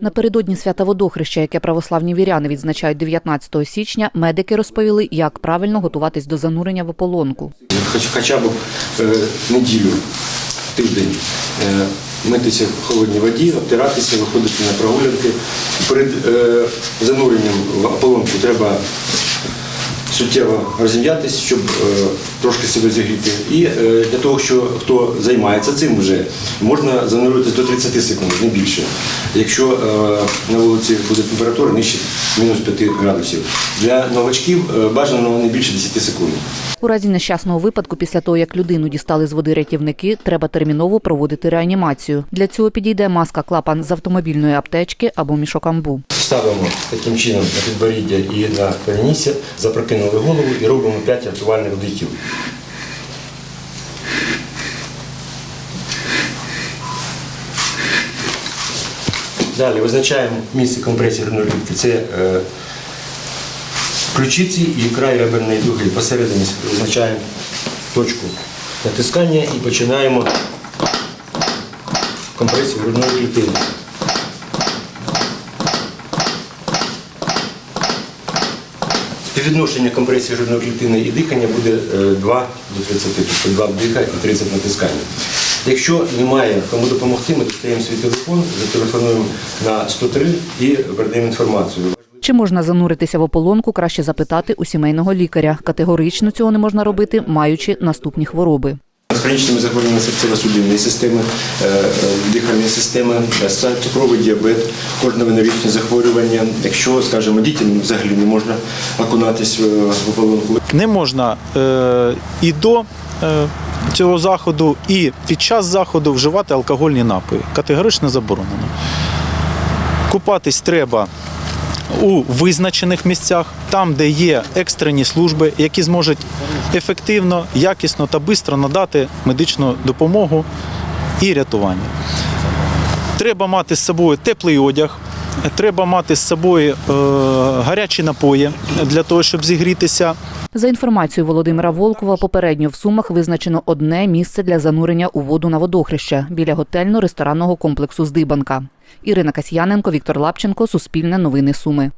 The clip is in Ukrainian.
Напередодні свята водохреща, яке православні віряни відзначають 19 січня, медики розповіли, як правильно готуватись до занурення в ополонку. Хоч, хоча б е, неділю, тиждень е, митися в холодній воді, обтиратися, виходити на прогулянки. Перед е, зануренням в ополонку треба суттєво розім'ятися, щоб е, трошки себе зігріти. І е, для того, що хто займається цим вже, можна зануритись до 30 секунд, не більше. Якщо е, на вулиці буде температура нижче мінус 5 градусів. Для новачків е, бажано не більше 10 секунд. У разі нещасного випадку, після того як людину дістали з води рятівники, треба терміново проводити реанімацію. Для цього підійде маска клапан з автомобільної аптечки або мішок амбу. Ставимо таким чином на підборіддя і на перенісся, запрокинули голову і робимо 5 рятувальних вдихів. Далі визначаємо місце компресії грудної клітки. Це е, ключиці і край реберної дуги. Посередині визначаємо точку натискання і починаємо компресію грудної клітини. Співвідношення компресії грудної клітини і дихання буде е, 2 до 30, тобто 2 вдиха і 30 натискання. Якщо немає кому допомогти, ми дістаємо свій телефон, зателефонуємо на 103 і передаємо інформацію. Чи можна зануритися в ополонку, краще запитати у сімейного лікаря. Категорично цього не можна робити, маючи наступні хвороби. Хронічними захворюваннями серцево-судинної системи, е, е, дихальної системи, е, цукровий діабет, кожно-венеричні захворювання. Якщо, скажімо, дітям взагалі не можна окунатись в в ополонку. не можна е, і до е, цього заходу, і під час заходу вживати алкогольні напої. Категорично заборонено. Купатись треба у визначених місцях, там, де є екстрені служби, які зможуть ефективно, якісно та швидко надати медичну допомогу і рятування. Треба мати з собою теплий одяг, треба мати з собою е, гарячі напої для того, щоб зігрітися. За інформацією Володимира Волкова, попередньо в Сумах визначено одне місце для занурення у воду на водохреще біля готельно-ресторанного комплексу Здибанка. Ірина Касьяненко, Віктор Лапченко, Суспільне новини Суми.